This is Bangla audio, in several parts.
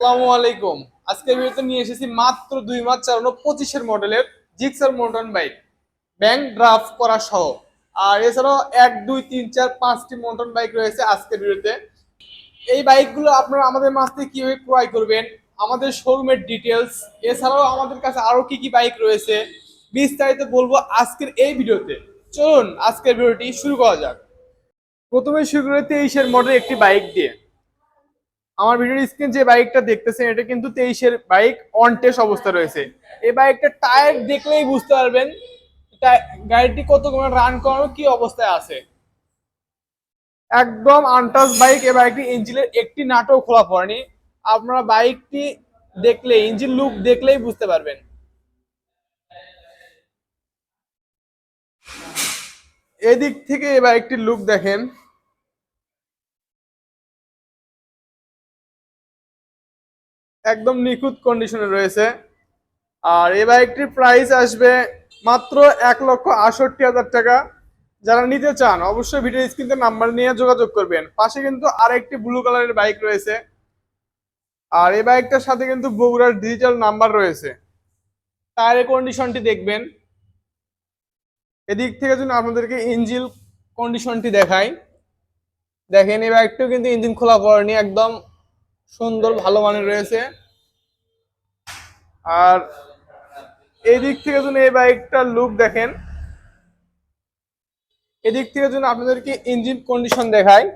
আসসালামু আলাইকুম। আজকে ভিডিওতে নিয়ে এসেছি মাত্র দুই মাস চালানো পঁচিশের মডেলের জিক্সার মোটন বাইক, ব্যাংক ড্রাফট করা সহ। আর এছাড়াও এক, দুই, তিন, চার, পাঁচটি মোটন বাইক রয়েছে আজকের ভিডিওতে। এই বাইকগুলো আপনারা আমাদের মাছ থেকে কীভাবে ক্রয় করবেন, আমাদের শোরুমের ডিটেলস এছাড়াও আমাদের কাছে আরও কি কি বাইক রয়েছে, বিস্তারিত বলব আজকের এই ভিডিওতে। চলুন আজকের ভিডিওটি শুরু করা যাক। প্রথমে শুরু করে তেইশের মডেল একটি বাইক দিয়ে। আমার ভিডিওর স্ক্রিন যে বাইকটা দেখতেছেন, এটা কিন্তু তেইশের বাইক অন টেস্ট অবস্থা রয়েছে। এই বাইকটা টায়ার দেখলেই বুঝতে পারবেন গাড়িটি কত রান করানো, কি অবস্থায় আছে। একদম আনটাচ বাইক এ বাইকটি ইঞ্জিনের একটি নাটক খোলা পড়েনি। আপনারা বাইকটি দেখলে ইঞ্জিন লুক দেখলেই বুঝতে পারবেন। এদিক থেকে এই বাইকটির লুক দেখেন। একদম নিখুঁত কন্ডিশনে রয়েছে। আর এই বাইকটির প্রাইস আসবে মাত্র এক লক্ষ আষট্টি হাজার টাকা। যারা নিতে চান, অবশ্যই ভিডিও স্ক্রিনতে নাম্বার নিয়ে যোগাযোগ করবেন। পাশে কিন্তু আরেকটি ব্লু কালারের বাইক রয়েছে। আর এই বাইকটার সাথে কিন্তু বগুড়ার ডিজিটাল নাম্বার রয়েছে। টায়ারের কন্ডিশনটি দেখবেন। এদিক থেকে যদি আপনাদেরকে ইঞ্জিন কন্ডিশনটি দেখাই। দেখেন এই বাইকটিও কিন্তু ইঞ্জিন খোলা পড়েনি একদম সুন্দর, ভালো মানের রয়েছে। আর এই দিক থেকে যদি এই বাইকটার লুক দেখেন, এদিক থেকে যদি আপনাদেরকে ইঞ্জিন কন্ডিশন দেখায়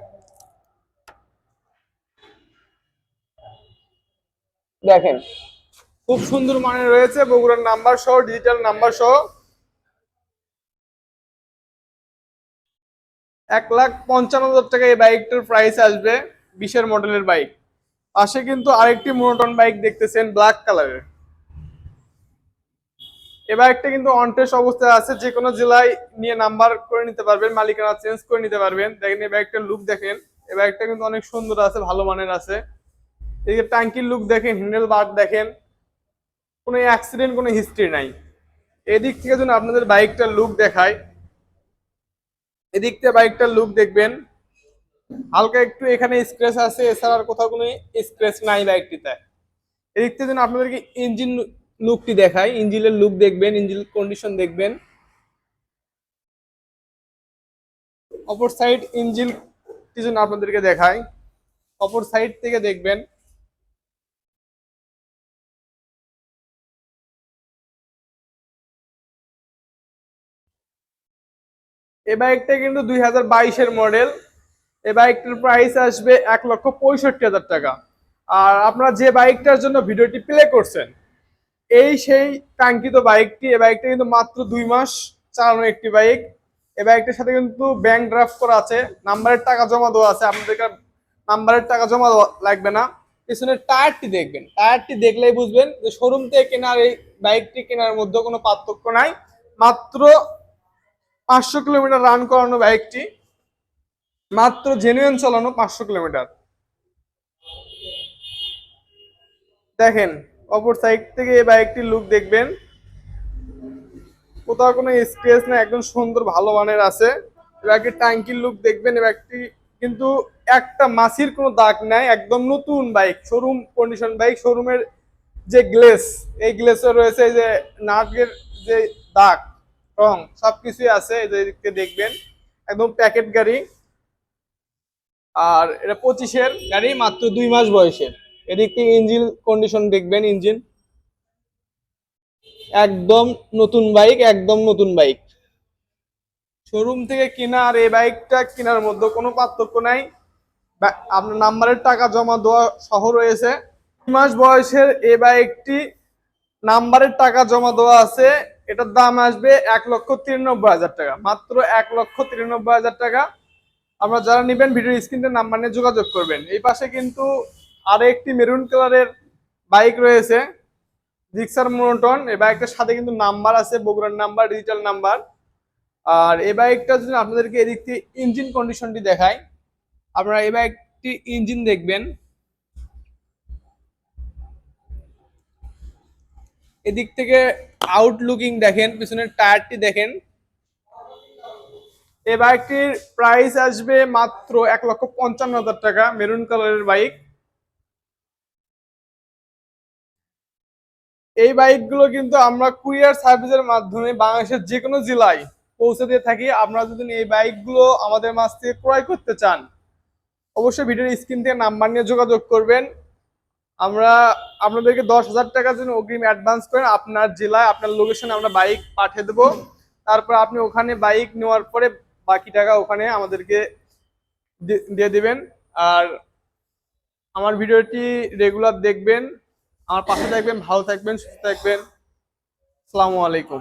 দেখেন, খুব সুন্দর মানের রয়েছে, বগুড়ার নাম্বার সহ ডিজিটাল নাম্বার সহ। এক লাখ পঞ্চান্ন হাজার টাকা এই বাইকটার প্রাইস আসবে, বিশের মডেলের বাইক পাশে কিন্তু আরেকটি মোনোটন বাইক দেখতেছেন ব্ল্যাক কালারের এই বাইকটা কিন্তু অনটেস অবস্থায় আছে, যে কোনো জেলায় নিয়ে নাম্বার করে নিতে পারবেন, মালিকানা চেঞ্জ করে নিতে পারবেন। দেখেন এই বাইকটার লুক দেখেন এই বাইকটা কিন্তু অনেক সুন্দর আছে, ভালো মানের আছে। এই যে ট্যাঙ্কির লুক দেখেন হ্যান্ডেল বার দেখেন, কোনো অ্যাক্সিডেন্ট কোনো হিস্ট্রি নাই। এদিক থেকে যেন আপনাদের বাইকটার লুক দেখায় এদিক থেকে বাইকটার লুক দেখবেন হালকা একটু এখানে স্ক্র্যাচ আছে, এছাড়া আর কোথাও কোনো স্ক্র্যাচ নাই বাইকটিতে। এদিক থেকে যেন আপনাদেরকে ইঞ্জিন লুকটি দেখাই। ইঞ্জিনের লুক দেখবেন ইঞ্জিন কন্ডিশন দেখবেন। অপর সাইড ইঞ্জিন যেন আপনাদেরকে দেখাই। অপর সাইড থেকে দেখবেন। এ বাইকটা কিন্তু দুই হাজার বাইশের মডেল এই বাইকটার প্রাইস আসবে এক লক্ষ পঁয়ষট্টি হাজার টাকা। আর আপনারা যে বাইকটার জন্য ভিডিওটি প্লে করছেন, এই সেই কাঙ্ক্ষিত বাইকটি এই বাইকটা কিন্তু মাত্র দুই মাস চালানো একটি বাইক এই বাইকটার সাথে কিন্তু ব্যাংক ড্রাফট করা আছে নাম্বারের টাকা জমা দেওয়া আছে, আপনাদের নাম্বারের টাকা জমা লাগবে না। পিছনের টায়ারটি দেখবেন টায়ারটি দেখলেই বুঝবেন যে শোরুম থেকে কেনার এই বাইকটি কেনার মধ্যে কোনো পার্থক্য নাই। মাত্র পাঁচশো কিলোমিটার রান করানো বাইকটি মাত্র জেনুইন চালানো পাঁচশো কিলোমিটার। দেখেন, অপর সাইড থেকে এই বাইকটির লুক দেখবেন। কোথাও কোনো স্পেস না একদম সুন্দর ভালো মানের আছে। এই বাইকের ট্যাঙ্কির লুক দেখবেন এই বাইকটি কিন্তু একটা মাসির কোনো দাগ নাই, একদম নতুন বাইক শোরুম কন্ডিশন বাইক শোরুমের যে গ্লেস এই গ্লেসও রয়েছে যে নাটের যে দাগ, রং সব কিছুই আছে যে দেখবেন। একদম প্যাকেট গাড়ি। আর এটা পঁচিশের গাড়ি, মাত্র দুই মাস বয়সের। এদিক থেকে ইঞ্জিন কন্ডিশন দেখবেন ইঞ্জিন একদম নতুন বাইক একদম নতুন বাইক শোরুম থেকে কেনা আর এই বাইকটা কেনার মধ্যে কোনো পার্থক্য নাই। আপনার নাম্বারের টাকা জমা দেওয়া সহ রয়েছে। মাস বয়সের এই বাইকটি নাম্বারের টাকা জমা দেওয়া আছে। এটার দাম আসবে এক লক্ষ তিরানব্বই হাজার টাকা। মাত্র এক লক্ষ তিরানব্বই হাজার টাকা। আমরা যারা নেবেন ভিডিও স্ক্রিনে নাম্বার নিয়ে যোগাযোগ করবেন। এই পাশে কিন্তু আরও একটি মেরুন কালারের বাইক রয়েছে জিক্সার মোনোটন এই বাইকটার সাথে কিন্তু নাম্বার আছে, বগুড়ার নাম্বার ডিজিটাল নাম্বার আর এই বাইকটা যদি আপনাদেরকে এদিক থেকে ইঞ্জিন কন্ডিশনটি দেখায় আপনারা এই বাইকটি ইঞ্জিন দেখবেন। এদিক থেকে আউটলুকিং দেখেন, পিছনের টায়ারটি দেখেন। এই বাইকটির প্রাইস আসবে মাত্র এক লক্ষ পঞ্চান্ন হাজার টাকা মেরুন কালারের বাইক। এই বাইকগুলো কিন্তু আমরা কুরিয়ার সার্ভিসের মাধ্যমে বাংলাদেশের যে কোনো জেলায় পৌঁছে দিয়ে থাকি। আপনারা যদি এই বাইকগুলো আমাদের মাছ থেকে ক্রয় করতে চান, অবশ্যই ভিডিওর স্ক্রিন থেকে নাম্বার নিয়ে যোগাযোগ করবেন। আমরা, আপনাদেরকে দশ হাজার টাকার জন্য অগ্রিম অ্যাডভান্স করেন আপনার জেলায়, আপনার লোকেশনে আমরা বাইক পাঠিয়ে দেবো। তারপর আপনি ওখানে বাইক নেওয়ার পরে বাকি টাকা ওখানে আমাদেরকে দিয়ে দেবেন। আর আমার ভিডিওটি রেগুলার দেখবেন। আমার পাশে থাকবেন, ভালো থাকবেন, সুস্থ থাকবেন। আসসালামু আলাইকুম।